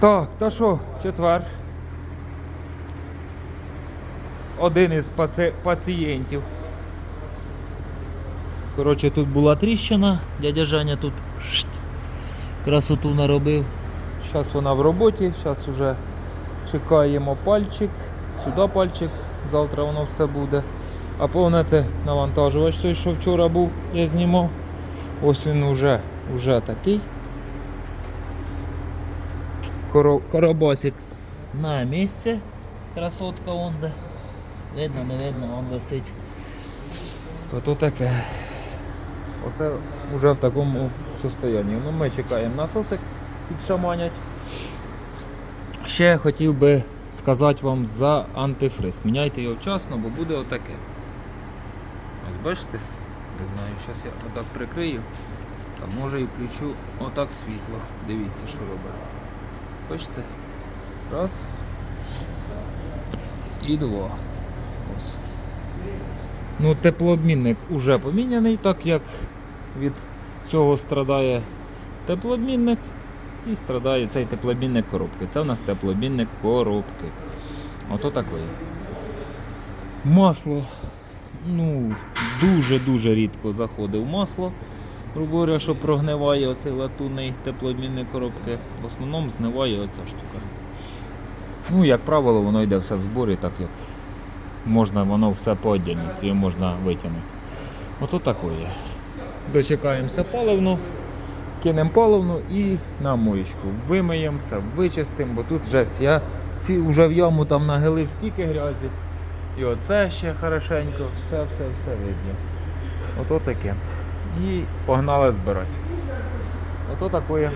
Так, та що, четвер. Один із паці... пацієнтів. Коротше, тут була тріщина, дядя Женя тут красоту наробив. Зараз вона в роботі, зараз вже чекаємо пальчик, сюди пальчик, завтра воно все буде. А повнете навантажувач той, що вчора був, я знімав. Ось він уже, уже такий. Коро... Коробосик на місці. Красотка он де. Видно, не видно, он висить. Ото таке. Оце вже в такому состоянні. Ну, ми чекаємо насосик підшаманять. Ще хотів би сказати вам за антифриз. Міняйте його вчасно, бо буде отаке. Ось бачите? Не знаю, зараз я отак прикрию. А може і включу отак світло. Дивіться, що робить. Бачите? Раз. І два. Ось. Ну, теплообмінник уже поміняний, так як від цього страдає теплообмінник і страдає цей теплообмінник коробки. Це у нас теплообмінник коробки. Ото такої. Масло. Ну, дуже-дуже рідко заходить в масло. Грубо говоря, що прогниває оцей латунний теплообмінник коробки. В основному зниває оця штука. Ну, як правило, воно йде все в зборі, так як можна, воно все по отдельності, його можна витягнути. Ото такое. Дочекаємося паливну, кинемо паливну і на моєчку. Вимиємо все, вичистимо, бо тут жесть. Я ці вже в яму там нагилив стільки грязі. І оце ще хорошенько, все, все, все видно. Ото таке. І погнали збирати. Ото такое.